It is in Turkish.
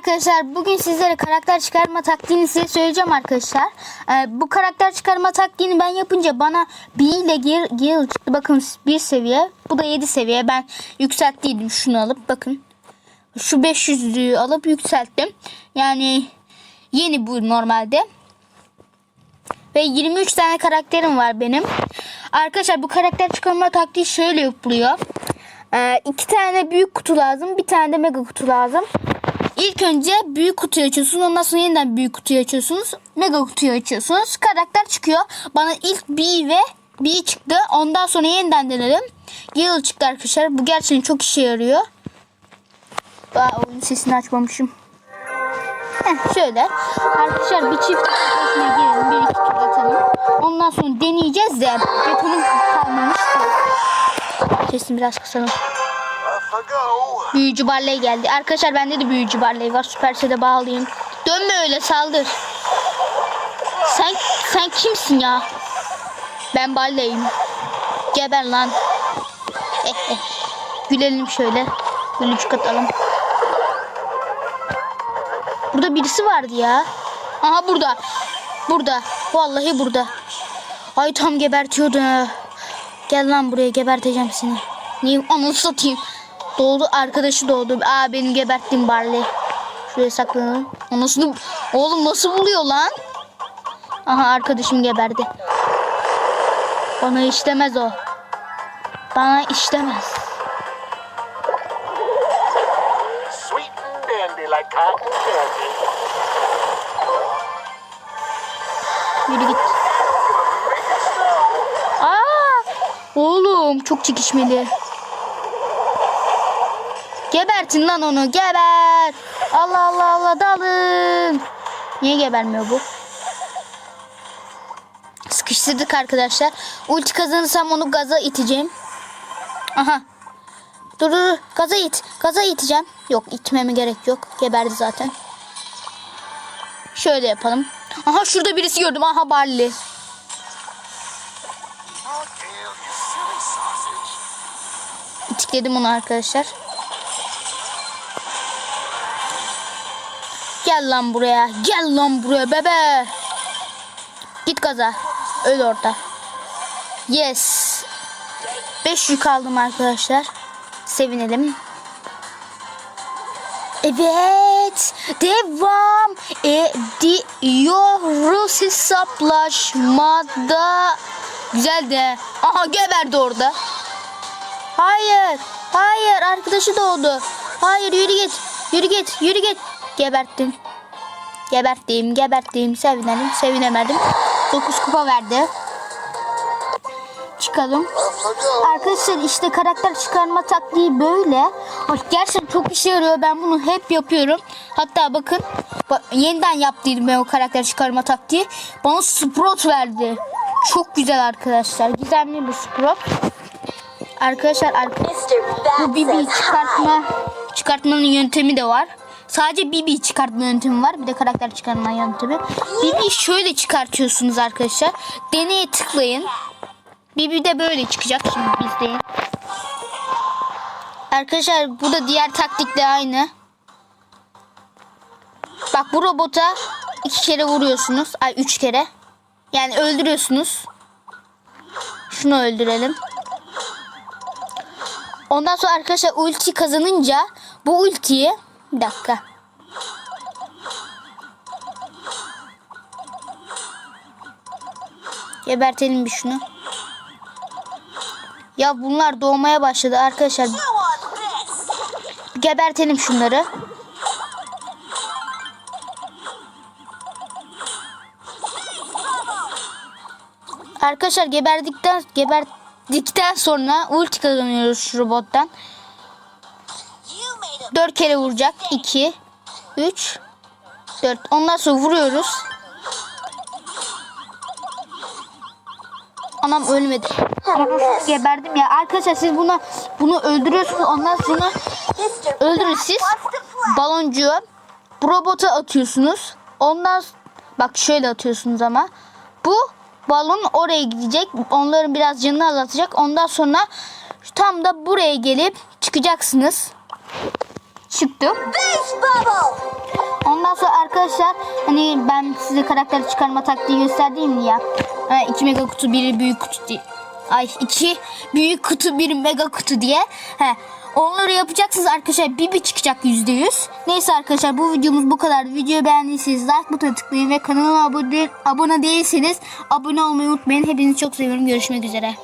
arkadaşlar bugün sizlere karakter çıkarma taktiğini size söyleyeceğim arkadaşlar. Ee, bu karakter çıkarma taktiğini ben yapınca bana B ile Gale, Gale çıktı. Bakın bir seviye. Bu da 7 seviye. Ben yükselttiydim şunu alıp bakın. Şu 500'lüğü alıp yükselttim. Yani yeni bu normalde. Ve 23 tane karakterim var benim. Arkadaşlar bu karakter çıkarma taktiği şöyle yapılıyor. Ee, iki tane büyük kutu lazım. Bir tane de mega kutu lazım. İlk önce büyük kutuyu açıyorsunuz. Ondan sonra yeniden büyük kutuyu açıyorsunuz. Mega kutuyu açıyorsunuz. Karakter çıkıyor. Bana ilk B ve B çıktı. Ondan sonra yeniden denedim. Gale çıktı arkadaşlar. Bu gerçekten çok işe yarıyor. Daha oyun sesini açmamışım. Heh, şöyle. Arkadaşlar bir çift arkadaşına girelim. Bir iki tur atalım. Ondan sonra deneyeceğiz de. Jetonum kalmamış. Sesini biraz kısalım. Büyücü Barley geldi. Arkadaşlar bende de büyücü Barley var. Süperse bağlayayım. Dönme öyle saldır. Sen sen kimsin ya? Ben Barley'im. Geber lan. Eh, eh. Gülelim şöyle. Gülücük atalım. Burada birisi vardı ya. Aha burada. Burada. Vallahi burada. Ay tam gebertiyordu. Gel lan buraya geberteceğim seni. Niye anıl satayım. Doğdu arkadaşı doğdu. Aa benim geberttiğim Barley. Şuraya saklanalım. O nasıl oğlum nasıl buluyor lan? Aha arkadaşım geberdi. Bana işlemez o. Bana işlemez. Yürü git. Aa! Oğlum çok çekişmeli. Gebertin lan onu geber. Allah Allah Allah dalın. Niye gebermiyor bu? Sıkıştırdık arkadaşlar. Ulti kazanırsam onu gaza iteceğim. Aha. Dur dur. Gaza it. Gaza iteceğim. Yok itmeme gerek yok. Geberdi zaten. Şöyle yapalım. Aha şurada birisi gördüm. Aha Barley. İtikledim onu arkadaşlar. Gel lan buraya. Gel lan buraya bebe. Git gaza. Öl orada. Yes. 5 yük aldım arkadaşlar. Sevinelim. Evet. Devam ediyoruz hesaplaşmada. Güzel de. Aha geberdi orada. Hayır. Hayır. Arkadaşı doğdu. Hayır yürü git. Yürü git. Yürü git. Geberttim. Geberttim. Geberttim. Sevinelim. Sevinemedim. 9 kupa verdi. Çıkalım. Arkadaşlar işte karakter çıkarma taktiği böyle. Bak gerçekten çok işe yarıyor. Ben bunu hep yapıyorum. Hatta bakın bak, yeniden yaptıydım ben o karakter çıkarma taktiği. Bana Sprout verdi. Çok güzel arkadaşlar. Gizemli bir Sprout. Arkadaşlar arkadaşlar bu Bibi çıkartma çıkartmanın yöntemi de var. Sadece Bibi çıkartma yöntemi var. Bir de karakter çıkarma yöntemi. Bibi şöyle çıkartıyorsunuz arkadaşlar. Deneye tıklayın. Bibi de böyle çıkacak şimdi bizde. Arkadaşlar bu da diğer taktikle aynı. Bak bu robota iki kere vuruyorsunuz. Ay üç kere. Yani öldürüyorsunuz. Şunu öldürelim. Ondan sonra arkadaşlar ulti kazanınca bu ultiyi bir dakika. Gebertelim bir şunu. Ya bunlar doğmaya başladı arkadaşlar. Gebertelim şunları. Arkadaşlar geberdikten geberdikten sonra ulti kazanıyoruz robottan. 4 kere vuracak. 2 3 4. Ondan sonra vuruyoruz. Anam ölmedi. Geberdim ya. Arkadaşlar siz buna bunu öldürüyorsunuz. Ondan sonra öldürün siz. Baloncuğu robota atıyorsunuz. Ondan bak şöyle atıyorsunuz ama. Bu balon oraya gidecek. Onların biraz canını azaltacak. Ondan sonra tam da buraya gelip çıkacaksınız. Çıktı. Base bubble. Ondan sonra arkadaşlar hani ben size karakter çıkarma taktiği gösterdim ya. 2 mega kutu biri büyük kutu diye. Ay iki büyük kutu bir mega kutu diye. He. Onları yapacaksınız arkadaşlar. Bir çıkacak yüzde yüz. Neyse arkadaşlar bu videomuz bu kadar. Videoyu beğendiyseniz like butonuna tıklayın ve kanalıma abone, abone değilseniz abone olmayı unutmayın. Hepinizi çok seviyorum. Görüşmek üzere.